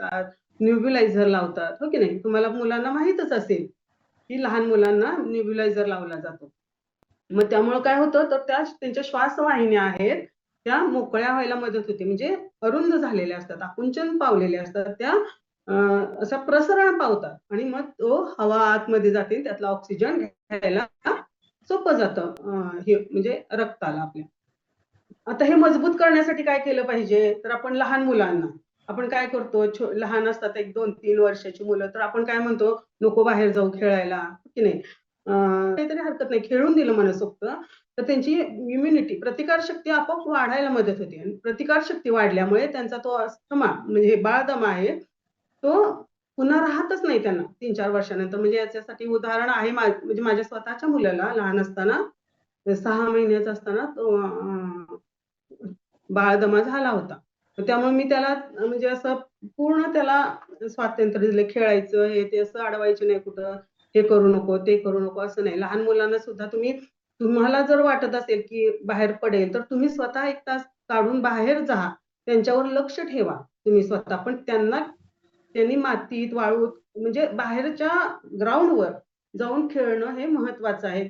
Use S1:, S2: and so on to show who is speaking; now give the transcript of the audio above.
S1: देतात न्यूबिलायझर लावतात हो की नाही? तुम्हाला मुलांना माहीतच असेल की लहान मुलांना न्यूबिलायझर लावला जातो. मग त्यामुळे काय होतं? तर त्या त्यांच्या श्वासवाहिन्या आहेत त्या मोकळ्या व्हायला मदत होते. म्हणजे अरुंद झालेल्या असतात आकुंचन पावलेल्या असतात त्या असा प्रसरण पावतात. आणि मग तो हवा आतमध्ये जाते त्यातला ऑक्सिजन घ्यायला सोपं जातं हे म्हणजे रक्ताला आपल्या. आता हे मजबूत करण्यासाठी काय केलं पाहिजे? तर आपण लहान मुलांना आपण काय करतो? लहान असतात एक दोन तीन वर्षाची मुलं तर आपण काय म्हणतो? नको बाहेर जाऊ खेळायला. हो की नाही? काहीतरी हरकत नाही. खेळून दिलं मनसोक्त तर त्यांची इम्युनिटी प्रतिकार शक्ती आपोआप वाढायला मदत होते. आणि प्रतिकार शक्ती वाढल्यामुळे त्यांचा तो अस्थमा म्हणजे बाळदमा आहे तो पुन्हा राहतच नाही त्यांना तीन चार वर्षानंतर. म्हणजे याच्यासाठी उदाहरण आहे म्हणजे माझ्या स्वतःच्या मुलाला लहान असताना सहा महिन्याचा असताना तो बाळदमा झाला होता. त्यामुळे मी त्याला म्हणजे असं पूर्ण त्याला स्वातंत्र्य दिले. खेळायचं हे ते असं अडवायचं नाही कुठं. हे करू नको ते करू नको असं नाही. लहान मुलांना सुद्धा तुम्ही तुम्हाला जर वाटत असेल की बाहेर पडेल तर तुम्ही स्वतः एक तास काढून बाहेर जा. त्यांच्यावर लक्ष ठेवा तुम्ही स्वतः. पण त्यांना त्यांनी मातीत वाळूत म्हणजे बाहेरच्या ग्राउंडवर जाऊन खेळणं हे महत्वाचं आहे.